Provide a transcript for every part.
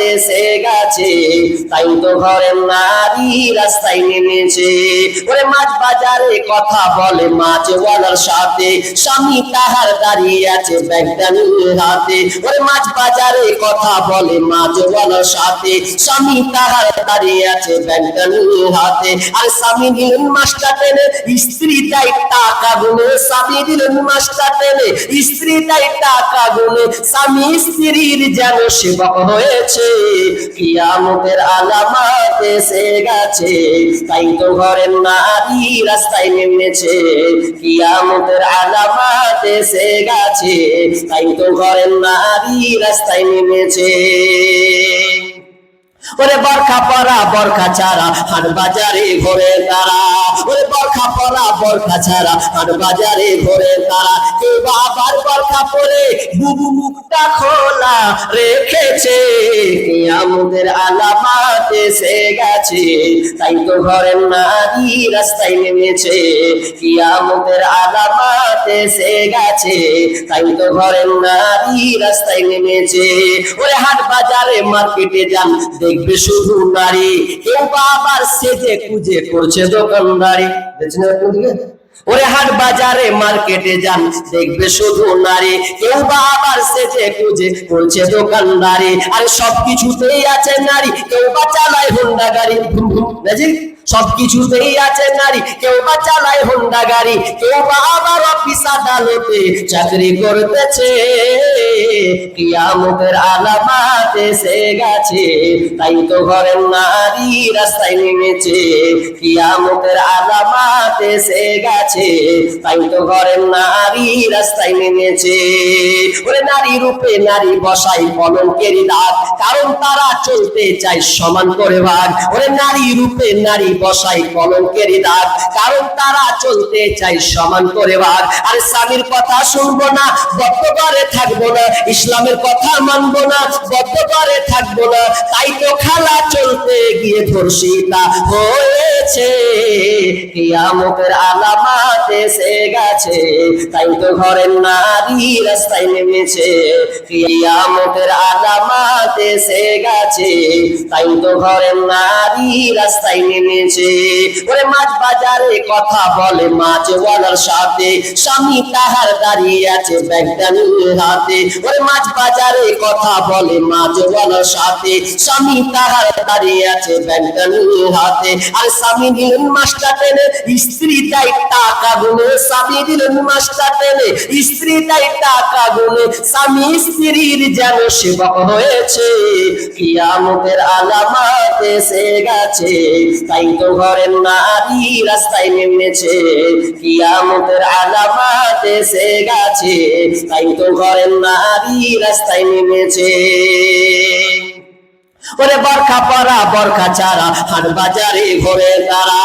এসে গেছে। তাই তো ঘরের নারী রাস্তায় নেমেছে। ওরে মাছ বাজারে কথা বলে সাথে। স্বামী তাহার দাঁড়িয়ে আছে হাতে। ওরে মাছ বাজারে কথা বলে সাথে। স্বামী তাহার দাঁড়িয়ে আছে হাতে। আর স্বামী মাছটা টেনে, স্ত্রী তাই টাকা গুনে। স্বামী দিলেন মাছটা টেনে, স্ত্রী তাই টাকা গুনে। স্বামী স্ত্রীর যেন সেবক হয়েছে। কিয়ামতের আলামাত এসে গেছে। তাই তো ঘরের নারী রাস্তায় নেমেছে। কিয়ামতের আলামাত এসে গেছে। তাই তো ঘরের নারী রাস্তায় নেমেছে। ওরে বরখা পরা, বরখা ছাড়া হাট বাজারে ঘোরে তারা। ওরে বরখা পরা, বরখা ছাড়া হাট বাজারে ঘোরে তারা। কেউ বা আবার বরখা পরে বুবু মুখটা খোলা রেখেছে। আমাদের আলামাত এসে গেছে। তাই তো ঘরের নারী রাস্তায় নেমেছে। কিয়ামতের আলামাত এসে গেছে। তাই তো ঘরের নারী রাস্তায় নেমেছে। ওরে হাট বাজারে মার্কেটে যান, দেখবে শুধু নারী। কেউ বা আবার সেজে কুজে করছে দোকানদারি। দেখছেন এরকম দিকে? ওরে হাট বাজারে মার্কেটে যান, দেখবে শুধু নারী। কেউ বা আবার সেজে খুঁজে করছে দোকানদারি। আর সবকিছুতেই আছে নারী, কেউ বা চালায় হোন্ডা গাড়ি। ভুম সবকিছুতেই আছে নারী। কেউ বা চালায় হোন্ডা গাড়ি, কেউ বা আবার অফিস আদালতে চাকরি করতেছে। কিয়ামতের আলামাত এসে গেছে, তাই তো ঘরের নারী রাস্তায় নেমেছে। কিয়ামতের আলামাত এসে গেছে, তাই তো ঘরের নারী রাস্তায় নেমেছে। ওরে নারী রূপে নারী বসাই কলঙ্কের দাগ, কারণ তারা চলতে চায় সমান করে ভাগ। ওরে নারী রূপে নারী বসাই কলঙ্কের দাগ। কারণ তারা চলতে চায় সমান করে বার আর স্বামীর কথা শুনব না বদ্ধ থাকব না। ইসলামের কথা মানবো না বদ্ধ থাকব না। তাই তো খালা চলতে গিয়ে ধর্ষিতা হয়েছে কিয়ামতের আলামাত এসে গেছে। তাই তো ঘরের নারী রাস্তায় নেমেছে, কিয়ামতের আলামাত এসে গেছে। তাই তো ঘরের নারী রাস্তায় নেমেছে। ওরে মাছ বাজারে কথা বলে মাছ মাছওয়ালার সাথে স্বামী তাহার দাঁড়িয়ে আছে ব্যাগটা নিয়ে হাতে। ওরে মাছ বাজারে কথা বলে মাছ মাছওয়ালার সাথে স্বামী তাহার দাঁড়িয়ে আছে ব্যাগটা নিয়ে হাতে। আর স্বামী দিলেন মাছটা টেনে, স্ত্রী তাই টাকা গুনে, স্বামী দিলেন মাছটা টেনে, স্ত্রী তাই টাকা গুনে, স্বামী স্ত্রীর যেন সেবক হয়েছে। কিয়ামতের আলামাত এসে গেছে, তাই তো ঘরের নারী রাস্তায় নেমেছে। কিয়ামতের আলামাত এসে গেছে, তাই তো ঘরের নারী রাস্তায় নেমেছে। ওরে বরখা পরা, বরখা ছাড়া হাট বাজারে ঘোরে তারা।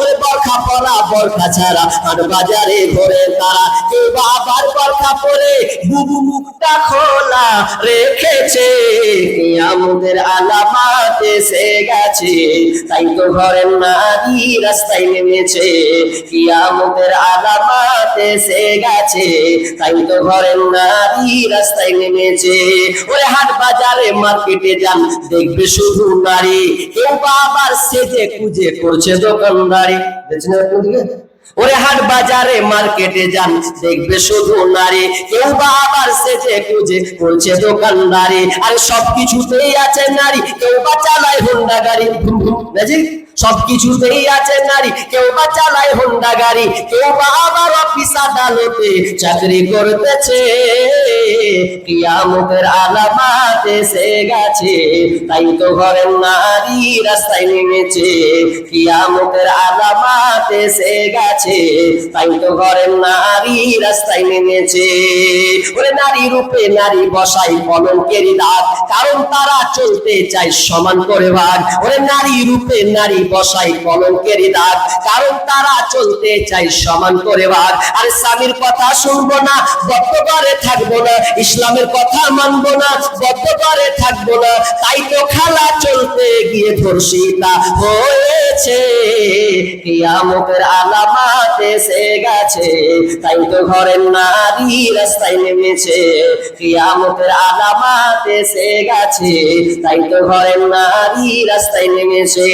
ওরে বরখা পরা, বরখা ছাড়া হাট বাজারে ঘোরে তারা। কেউ বা আবার বরখা পরে বুবু মুখটা খোলা রেখেছে? আমাদের আলামাত এসে গেছে? তাই তো ঘরের নারী রাস্তায় নেমেছে। কিয়ামতের আলামাত এসে গেছে? তাই তো ঘরের নারী রাস্তায় নেমেছে। ওরে হাট বাজারে মার্কেটে যান দেখবে শুধু নারী। কেউ বা আবার সেজে কুজে করছে দোকানদারি। দেখছেন এরকম ওরে হাট বাজারে, মার্কেটে যান, দেখবে শুধু নারী। কেউ বা আবার সেজে কুজে করছে দোকানদারি। আর সবকিছুতেই আছে নারী। কেউ বা চালায় হোন্ডা গাড়ি। ভুম বুঝলি? সবকিছুতেই আছে নারী। কেউ বা চালায় হোন্ডা গাড়ি, কেউ বা আবার অফিস আদালতে চাকরি করতেছে। কিয়ামতের আলামাত এসে গেছে, তাই তো ঘরের নারী রাস্তায় নেমেছে। কিয়ামতের আলামাত এসে গেছে, তাই তো ঘরের নারী রাস্তায় নেমেছে। ওরে নারী রূপে নারী বসাই কলঙ্কের দাগ, কারণ তারা চলতে চায় সমান করে ভাগ ওরে নারী রূপে নারী বসাই কলঙ্কেরই দাগ। কারণ তারা চলতে চাই সমান করে ভাগ আর স্বামীর কথা শুনব না বদ্ধ থাকব না, ইসলামের কথা মানবো না বদ্ধ থাকব না। তাই তো খেলা চলতে গিয়ে ধর্ষিতা হয়েছে। কিয়ামতের আলামাত এসে গেছে। তাই তো ঘরের নারী রাস্তায় নেমেছে। কিয়ামতের আলামাত এসে গেছে। তাই তো ঘরের নারী রাস্তায় নেমেছে।